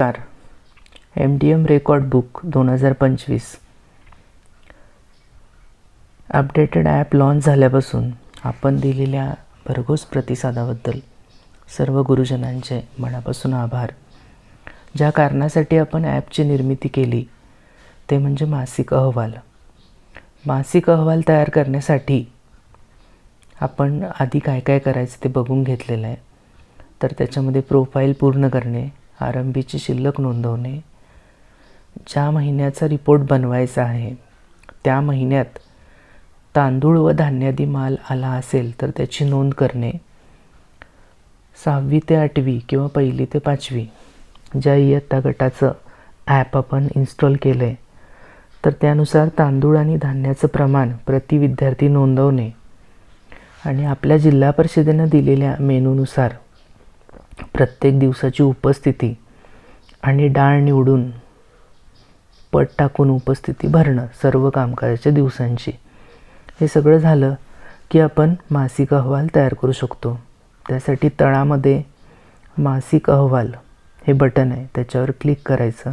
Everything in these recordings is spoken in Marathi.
चार. M D M record book दोन हजार पंचवीस. अपडेटेड ॲप लॉन्च झाल्यापासून आपण दिलेल्या भरघोस प्रतिसादाबद्दल सर्व गुरुजनांचे मनापासून आभार. ज्या कारणासाठी आपण ॲपची निर्मिती केली ते म्हणजे मासिक अहवाल. मासिक अहवाल तयार करण्यासाठी आपण आधी काय काय करायचं ते बघून घेतलेलं आहे. तर त्याच्यामध्ये प्रोफाईल पूर्ण करणे आरंभीची शिल्लक नोंदवणे. ज्या महिन्याचा रिपोर्ट बनवायचा आहे त्या महिन्यात तांदूळ व धान्यादी माल आला असेल तर त्याची नोंद करणे. सहावी ते आठवी किंवा पहिली ते पाचवी ज्या इयत्ता गटाचं ॲप आपण इन्स्टॉल केलं आहे तर त्यानुसार तांदूळ आणि धान्याचं प्रमाण प्रति विद्यार्थी नोंदवणे. आणि आपल्या जिल्हा परिषदेनं दिलेल्या मेनूनुसार प्रत्येक दिवसाची उपस्थिती आणि डाळ निवडून पट टाकून उपस्थिती भरणं सर्व कामकाजाच्या दिवसांची. हे सगळं झालं की आपण मासिक अहवाल तयार करू शकतो. त्यासाठी तळामध्ये मासिक अहवाल हे बटन आहे त्याच्यावर क्लिक करायचं.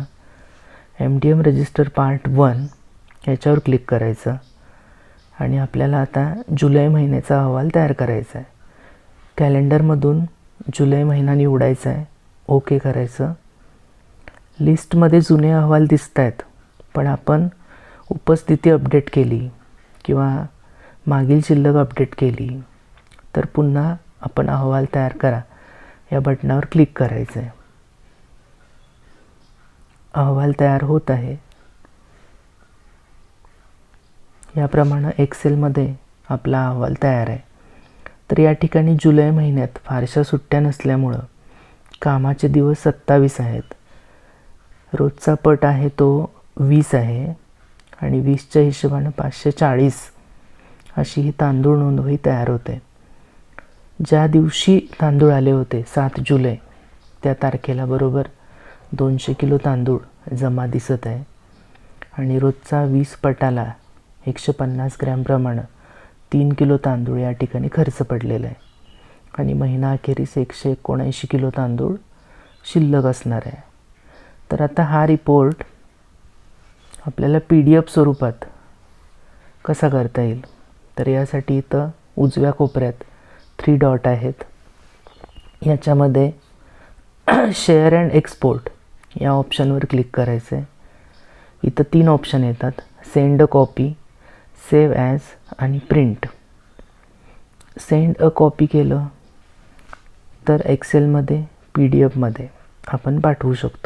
M D M register part one याच्यावर क्लिक करायचं. आणि आपल्याला आता जुलै महिन्याचा अहवाल तयार करायचा आहे. कॅलेंडरमधून जुलै महिना निवडायचा आहे. ओके करायचं. लिस्टमध्ये जुने अहवाल दिसत आहेत पण आपण उपस्थिती अपडेट केली किंवा मागील शिल्लक अपडेट केली तर पुन्हा आपण अहवाल तयार करा. या बटनावर क्लिक करायचं आहे अहवाल तयार होत आहे. याप्रमाणे एक्सेलमध्ये आपला अहवाल तयार आहे. तर या ठिकाणी जुलै महिन्यात फारशा सुट्ट्या नसल्यामुळं कामाचे दिवस सत्तावीस आहेत. रोजचा पट आहे तो वीस आहे आणि वीसच्या हिशोबानं पाचशे चाळीस अशी ही तांदूळ नोंदवही तयार होते. ज्या दिवशी तांदूळ आले होते सात जुलै त्या तारखेला बरोबर दोनशे किलो तांदूळ जमा दिसत आहे. आणि रोजचा वीस पटाला एकशे पन्नास ग्रॅमप्रमाणे तीन किलो तांदूळ या ठिकाणी खर्च पडलेला आहे. आणि महिना अखेरीस एकशे एकोणऐंशी किलो तांदूळ शिल्लक असणार आहे. तर आता हा रिपोर्ट आपल्याला पी डी एफ स्वरूपात कसा करता येईल? तर यासाठी इथं उजव्या कोपऱ्यात थ्री डॉट आहेत. याच्यामध्ये शेअर अँड एक्सपोर्ट या ऑप्शनवर क्लिक करायचं आहे इथं तीन ऑप्शन येतात. Send a copy save as आणि प्रिंट. सेंड अ कॉपी केलं तर एक्सेलमध्ये पी डी एफमध्ये आपण पाठवू शकतो.